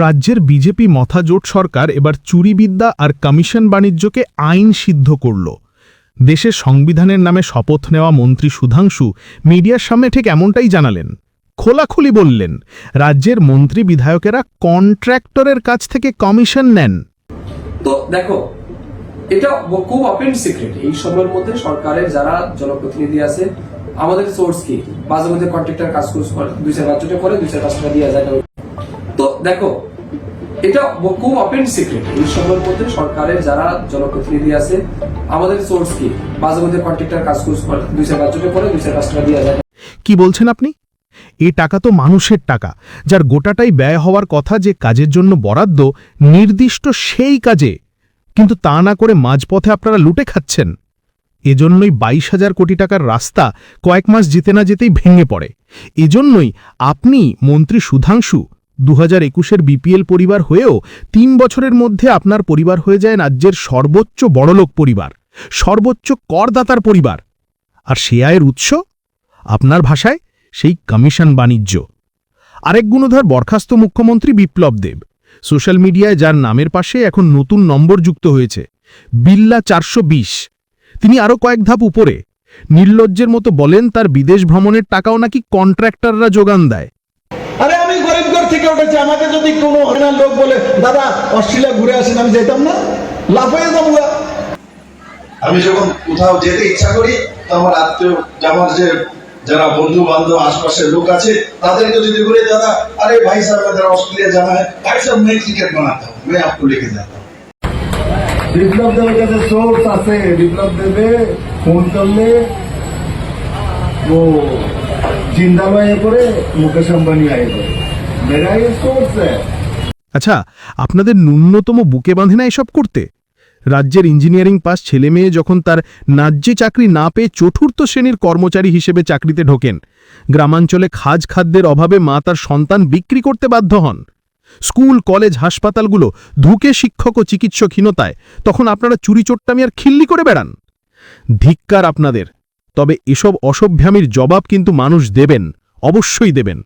রাজ্যের বিজেপি মথাজোট সরকার এবার চুরিবিদ্যা আর কমিশন বাণিজ্যকে আইন সিদ্ধ করল। দেশের সংবিধানের নামে শপথ নেওয়া মন্ত্রী সুধাংশু মিডিয়ার সামনে ঠিক এমনটাই জানালেন। খোলাখুলি বললেন, রাজ্যের মন্ত্রী বিধায়কেরা কন্ট্রাক্টরের কাছ থেকে কমিশন নেন। তো দেখো, এটা খুব ওপেন সিক্রেট এই সময়ের মধ্যে সরকারের যারা জনপ্রতিনিধি আছে, আমাদের সোর্স কি? মাঝে মধ্যে কন্ট্রাক্টর কাজ করে, দুই চার বাচ্চাটা করে, দুই চার পাঁচ টাকা দিয়ে যায়। তো দেখো, এটা খুব ওপেন সিক্রেট এই সময়ের মধ্যে সরকারের যারা জনপ্রতিনিধি আছে, আমাদের সোর্স কি? মাঝে মধ্যে কন্ট্রাক্টর কাজ করে দুই চার বাচ্চাটা করে দুই চার পাঁচ টাকা দিয়ে যায়। কি বলছেন আপনি? এ টাকা তো মানুষের টাকা, যার গোটাটাই ব্যয় হওয়ার কথা যে কাজের জন্য বরাদ্দ, নির্দিষ্ট সেই কাজে। কিন্তু তা না করে মাঝপথে আপনারা লুটে খাচ্ছেন। এজন্যই বাইশ হাজার কোটি টাকার রাস্তা কয়েক মাস যেতে না যেতেই ভেঙে পড়ে। এজন্যই আপনি মন্ত্রী সুধাংশু দু হাজার একুশের বিপিএল পরিবার হয়েও তিন বছরের মধ্যে আপনার পরিবার হয়ে যায় রাজ্যের সর্বোচ্চ বড়লোক পরিবার, সর্বোচ্চ করদাতার পরিবার। আর সে আয়ের উৎস? আপনার ভাষায় সেই কমিশন বাণিজ্য। আরেক গুণধর বরখাস্ত মুখ্যমন্ত্রী বিপ্লব দেব। সোশ্যাল মিডিয়ায় যার নামের পাশে এখন নতুন নম্বর যুক্ত হয়েছে, বিল্লা চারশো তিনি আরও কয়েক ধাপ উপরে, নির্লজ্জের মতো বলেন তার বিদেশ ভ্রমণের টাকাও নাকি কন্ট্রাক্টররা যোগান দেয় আরে আমি গরিব ঘর থেকে উঠেছে আমাকে যদি কোনো হরিয়ানার লোক বলে দাদা অস্ট্রেলিয়া ঘুরে আসেন আমি যেতাম না। লাফাইয়ে যাব আমি যখন কোথাও যেতে ইচ্ছা করি তো আমার আত্মীয় আমার যে যারা বন্ধু বান্ধব আশপাশের লোক আছে তাদেরকে যদি বলে দাদা আরে ভাই সাহেব যারা অস্ট্রেলিয়া জানা হয় ভাই সাহেব মেয়ে ক্রিকেট বানাতাম মেয়ে আপকো লিখে যেতাম বিপ্লব দেবের কাছে সোর্স আছে। বিপ্লব দেবে ফোন করলে ও চিন্তাময় করে মুকেশ আম্বানি আয় করে। আচ্ছা আপনাদের ন্যূনতম বুকে বাঁধে না এসব করতে? রাজ্যের ইঞ্জিনিয়ারিং পাস ছেলে মেয়ে যখন তার ন্যায্যে চাকরি না পেয়ে চতুর্থ শ্রেণির কর্মচারী হিসেবে চাকরিতে ঢোকেন, গ্রামাঞ্চলে খাজ খাদ্যের অভাবে মা তার সন্তান বিক্রি করতে বাধ্য হন। স্কুল, কলেজ, হাসপাতালগুলো ধুকে শিক্ষক ও চিকিৎসকহীনতায়, তখন আপনারা চুরি চোট্টামি আর খিল্লি করে বেড়ান। ধিক্কার আপনাদের, তবে এসব অসভ্যামির জবাব কিন্তু মানুষ দেবেন, অবশ্যই দেবেন।